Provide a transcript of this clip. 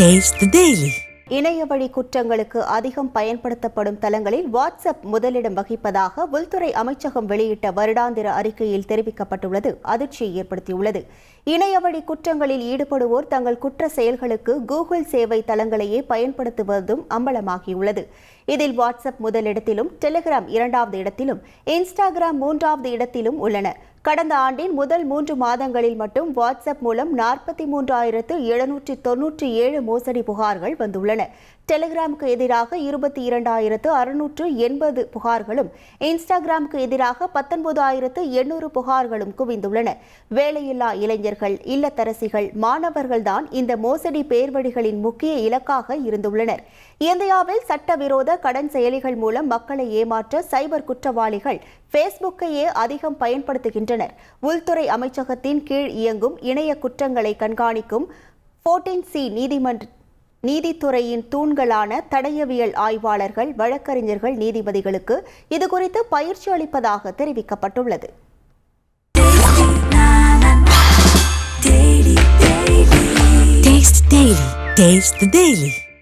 Taste the குற்றங்களுக்கு அதிகம் பயன்படுத்தப்படும் தளங்களில் வாட்ஸ்அப் முதலிடம் வகிப்பதாக உள்துறை அமைச்சகம் வெளியிட்ட வருடாந்திர அறிக்கையில் தெரிவிக்கப்பட்டுள்ளது. அதிர்ச்சியை ஏற்படுத்தியுள்ளது. இணையவழி குற்றங்களில் ஈடுபடுவோர் தங்கள் குற்ற செயல்களுக்கு கூகுள் சேவை தளங்களையே பயன்படுத்துவதும் அம்பலமாகியுள்ளது. இதில் வாட்ஸ்அப் முதலிடத்திலும் டெலிகிராம் இரண்டாவது இடத்திலும் இன்ஸ்டாகிராம் மூன்றாவது இடத்திலும் உள்ளன. கடந்த ஆண்டின் முதல் மூன்று மாதங்களில் மட்டும் வாட்ஸ்அப் மூலம் நாற்பத்தி மூன்றாயிரத்து எழுநூற்றி தொன்னூற்றி ஏழு மோசடி புகார்கள் வந்துள்ளன. டெலிகிராமுக்கு எதிராக இருபத்தி இரண்டாயிரத்து அறுநூற்று எண்பது புகார்களும் இன்ஸ்டாகிராமுக்கு எதிராக பத்தொன்பதாயிரத்து எண்ணூறு புகார்களும் குவிந்துள்ளன. வேலையில்லா இளைஞர்கள் இல்லத்தரசிகள் மாணவர்கள்தான் இந்த மோசடி பேர்வழிகளின் முக்கிய இலக்காக இருந்துள்ளனர். இந்தியாவில் சட்டவிரோத கடன் செயலிகள் மூலம் மக்களை ஏமாற்ற சைபர் குற்றவாளிகள் ஃபேஸ்புக்கையே அதிகம் பயன்படுத்துகின்றனர். உள்துறை அமைச்சகத்தின் கீழ் இயங்கும் இணைய குற்றங்களை கண்காணிக்கும் போர்டீன் சி நீதிமன்ற நீதித்துறையின் தூண்களான தடயவியல் ஆய்வாளர்கள் வழக்கறிஞர்கள் நீதிபதிகளுக்கு இதுகுறித்து பயிற்சி அளிப்பதாக தெரிவிக்கப்பட்டுள்ளது Taste the Daily.